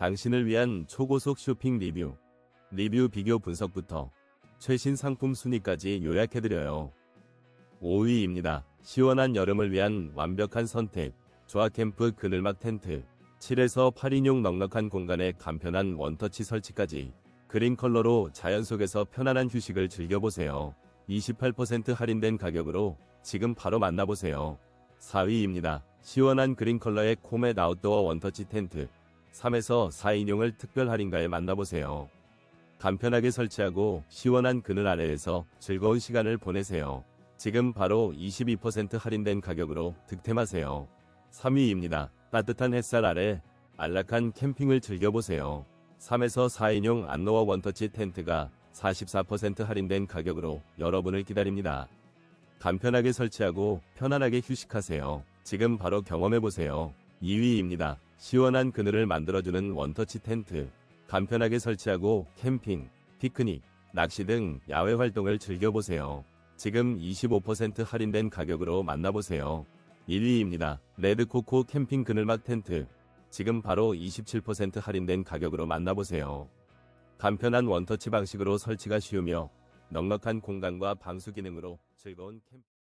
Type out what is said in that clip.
당신을 위한 초고속 쇼핑 리뷰, 리뷰 비교 분석부터 최신 상품 순위까지 요약해드려요. 5위입니다. 시원한 여름을 위한 완벽한 선택, 조합캠프 그늘막 텐트, 7에서 8인용 넉넉한 공간에 간편한 원터치 설치까지 그린 컬러로 자연 속에서 편안한 휴식을 즐겨보세요. 28% 할인된 가격으로 지금 바로 만나보세요. 4위입니다. 시원한 그린 컬러의 코멧 아웃도어 원터치 텐트 3에서 4인용을 특별 할인가에 만나보세요. 간편하게 설치하고 시원한 그늘 아래에서 즐거운 시간을 보내세요. 지금 바로 22% 할인된 가격으로 득템하세요. 3위입니다. 따뜻한 햇살 아래 안락한 캠핑을 즐겨보세요. 3에서 4인용 안노어 원터치 텐트가 44% 할인된 가격으로 여러분을 기다립니다. 간편하게 설치하고 편안하게 휴식하세요. 지금 바로 경험해보세요. 2위입니다. 시원한 그늘을 만들어주는 원터치 텐트. 간편하게 설치하고 캠핑, 피크닉, 낚시 등 야외 활동을 즐겨보세요. 지금 25% 할인된 가격으로 만나보세요. 1위입니다. 레드코코 캠핑 그늘막 텐트. 지금 바로 27% 할인된 가격으로 만나보세요. 간편한 원터치 방식으로 설치가 쉬우며 넉넉한 공간과 방수 기능으로 즐거운 캠핑